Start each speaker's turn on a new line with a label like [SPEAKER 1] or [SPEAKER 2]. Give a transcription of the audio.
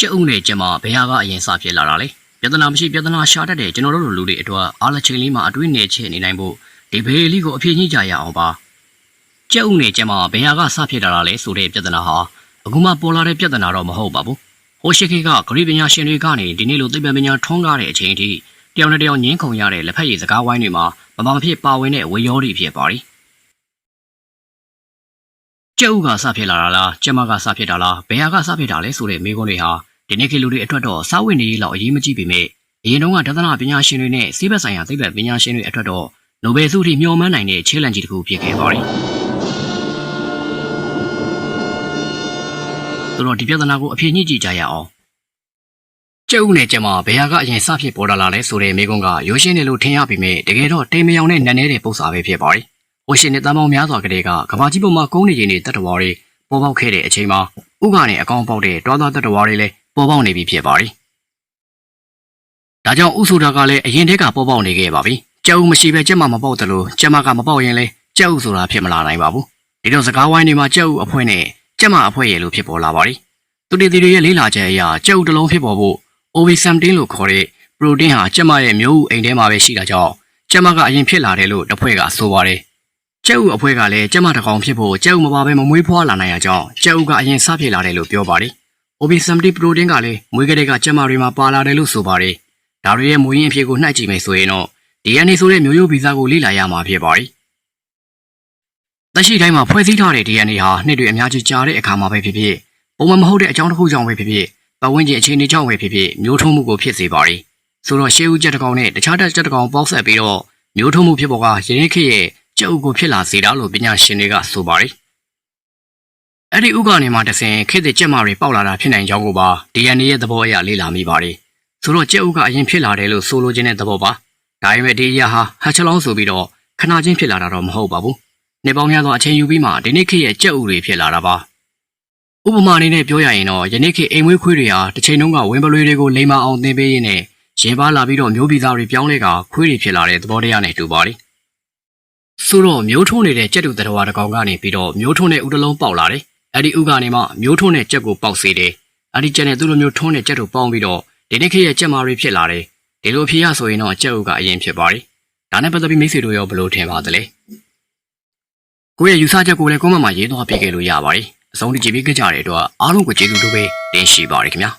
[SPEAKER 1] ကြက်ဥနဲ့ကြက်မဘယ်ဟာကအရင်စဖြစ်လာတာလဲပြဿနာမရှိပြဿနာရှာတတ်တဲ့ကျွန်တော်တို့လိုလူတွေအတွက်အားလချိန်လေးမှာအတွေးနေချေနေနိုင်ဖို့ဒီဘေးလေးကိုအပြည့်ညှိကြရအောင်ပါကြက်ဥနဲ့ကြက်မဘယ်ဟာကစဖြစ်လာတာလဲဆိုတဲ့ပြဿနာဟာအခုမှပေါ်လာတဲ့ပြဿနာတော့မဟုတ်ပါဘူးဟိုရှိခေတ်ကဂရိပညာရှင်တွေကနေဒီနေ့လိုသိပ္ပံပညာထွန်းကားတဲ့အချိန်အထိတယောက်နဲ့တယောက်ညင်းခုန်ရတဲ့လက်ဖက်ရည်စကားဝိုင်းတွေမှာမမမဖြစ်ပါဝင်တဲ့ဝေယောတွေဖြစ်ပါရီ ကျုပ်ကစဖြစ်လာတာလားကျမကစဖြစ်တာလားဘယ်ဟာကစဖြစ်တာလဲဆိုတဲ့မိကုန်းတွေဟာဒီနေ့ခေတ်လူတွေအတွက်တော့စာဝင်နေလောက်အရေးမကြီးပေမဲ့အရင်တုန်းကဒသနာပညာရှင်တွေနဲ့စီးပက်ဆိုင်ရာသိပ္ပံပညာရှင်တွေအတွက်တော့နိုဘယ်ဆုထိမျှော်မှန်းနိုင်တဲ့ challenge တစ်ခုဖြစ်ခဲ့ပါရီဆိုတော့ဒီပြဿနာကိုအဖြေညှိကြည့်ကြရအောင်ကျုပ်နဲ့ကျမဘယ်ဟာကအရင်စဖြစ်ပေါ်လာလာလဲဆိုတဲ့မိကုန်းကရိုးရှင်းတယ်လို့ထင်ရပေမဲ့တကယ်တော့တိမ်မယောင်နဲ့နက်နဲတဲ့ပုံစံပဲဖြစ်ပါရီ ဟိုရှင်နဲ့တမ်းပေါင်းများစွာကလေးကကဘာကြီးပေါ်မှာကုန်းနေရင်တွေတတ်တော်ရီပေါ်ပေါက်ခဲ့တဲ့အချိန်မှာဥကနေအကောင်ပေါက်တဲ့တွားသွားတတ်တော်ရီလည်းပေါ်ပေါက်နေပြီဖြစ်ပါရီဒါကြောင့်ဥဆိုတာကလည်းအရင်တည်းကပေါ်ပေါက်နေခဲ့ပါပြီကျုပ်မရှိပဲကျက်မမပေါက်တယ်လို့ကျက်မကမပေါက်ရင်လေကျက်ဥဆိုတာဖြစ်မလာနိုင်ပါဘူးဒီတော့စကားဝိုင်းတွေမှာကျက်ဥအဖွဲနဲ့ကျက်မအဖွဲရလို့ဖြစ်ပေါ်လာပါရီသူတွေတွေရဲ့လေးလာချက်အရာကျက်ဥတစ်လုံးဖြစ်ပေါ်ဖို့ OV17 လို့ခေါ်တဲ့ protein ဟာကျက်မရဲ့မျိုးဥအိမ်ထဲမှာပဲရှိတာကြောင့်ကျက်မကအရင်ဖြစ်လာတယ်လို့တစ်ဖွဲ့ကဆိုပါတယ် ကျက်ဥအဖွဲကလည်းကျက်မတစ်ကောင်ဖြစ်ဖို့ကျက်ဥမပါဘဲမမွေးဖွားလာနိုင်ရကြောင်းကျက်ဥကအရင်စဖြစ်လာတယ်လို့ပြောပါတယ် OV17 protein ကလည်းမွေးကလေးကကျက်မတွေမှာပါလာတယ်လို့ဆိုပါတယ်ဒါတွေရဲ့မွေးရင်းအဖြစ်ကိုနှိုက်ကြည့်မယ်ဆိုရင်တော့ DNA ဆိုတဲ့မျိုးရိုးဗီဇကိုလေ့လာရမှာဖြစ်ပါတယ်တရှိတိုင်းမှာဖွဲ့စည်းထားတဲ့ DNA ဟာနှစ်တွေအများကြီးကြာတဲ့အခါမှာပဲဖြစ်ဖြစ်ပုံမှန်မဟုတ်တဲ့အကြောင်းတစ်ခုကြောင့်ပဲဖြစ်ဖြစ်ပတ်ဝန်းကျင်အခြေအနေကြောင့်ပဲဖြစ်ဖြစ်မျိုးထုံးမှုကိုဖြစ်စေပါတယ်ဆိုတော့ရှေးဦးကြက်တကောင်နဲ့တခြားတက်ကြက်တကောင်ပေါက်ဆက်ပြီးတော့မျိုးထုံးမှုဖြစ်ပေါ်ကရင်းခေတ်ရဲ့ ကြက်ဥကိုဖြစ်လာစေတာလို့ပညာရှင်တွေကဆိုပါတယ်အဲ့ဒီဥကနေမှတဆင်ခေတ်တဲ့ကြက်မတွေပေါက်လာတာဖြစ်နိုင်ကြောင်းကိုပါ DNA ရဲ့သဘောအရလေ့လာမိပါတယ်ဆိုတော့ကြက်ဥကအရင်ဖြစ်လာတယ်လို့ဆိုလိုချင်တဲ့သဘောပါဒါပေမဲ့ဒီအရာဟာဟတ်ချလောင်းဆိုပြီးတော့ခဏချင်းဖြစ်လာတာတော့မဟုတ်ပါဘူးနေပေါင်းများသောအချိန်ယူပြီးမှဒီနေ့ခေတ်ရဲ့ကြက်ဥတွေဖြစ်လာတာပါဥပမာအနေနဲ့ပြောရရင်တော့ယနေ့ခေတ်အိမ်မွေးခွေးတွေဟာတစ်ချိန်တုန်းကဝင်းပလွေတွေကိုလိမ္မာအောင်သင်ပေးရင်းနဲ့ရင်ပါလာပြီးတော့မျိုးဗီဇတွေပြောင်းလဲကခွေးတွေဖြစ်လာတဲ့သဘောတရားနဲ့တူပါလိ ဆိုတော့မျိုးထုံးနေတဲ့ကြက်တူတတော်တကောင်ကနေပြီးတော့မျိုးထုံးတဲ့ဥတလုံးပေါက်လာတယ်အဲ့ဒီဥကနေမှမျိုးထုံးတဲ့ကြက်ကိုပေါက်စေတယ်အဲ့ဒီကြက်နဲ့သူ့လိုမျိုးထုံးတဲ့ကြက်တို့ပေါင်းပြီးတော့ဒီနေ့ခေတ်ရဲ့ကြက်မာတွေဖြစ်လာတယ်ဒီလိုဖြစ်ရဆိုရင်တော့ကြက်ဥကအရင်ဖြစ်ပါတယ်ဒါနဲ့ပတ်သက်ပြီးမိတ်ဆွေတို့ရောဘယ်လိုထင်ပါသလဲကိုယ့်ရဲ့ယူဆချက်ကိုလည်းကွန်မန့်မှာရေးသွားပေးခဲ့လို့ရပါတယ်အဆုံးထိကြည့်ပေးကြတဲ့အတွက်အားလုံးကိုကျေးဇူးတို့ပဲတင်ရှိပါတယ်ခင်ဗျာ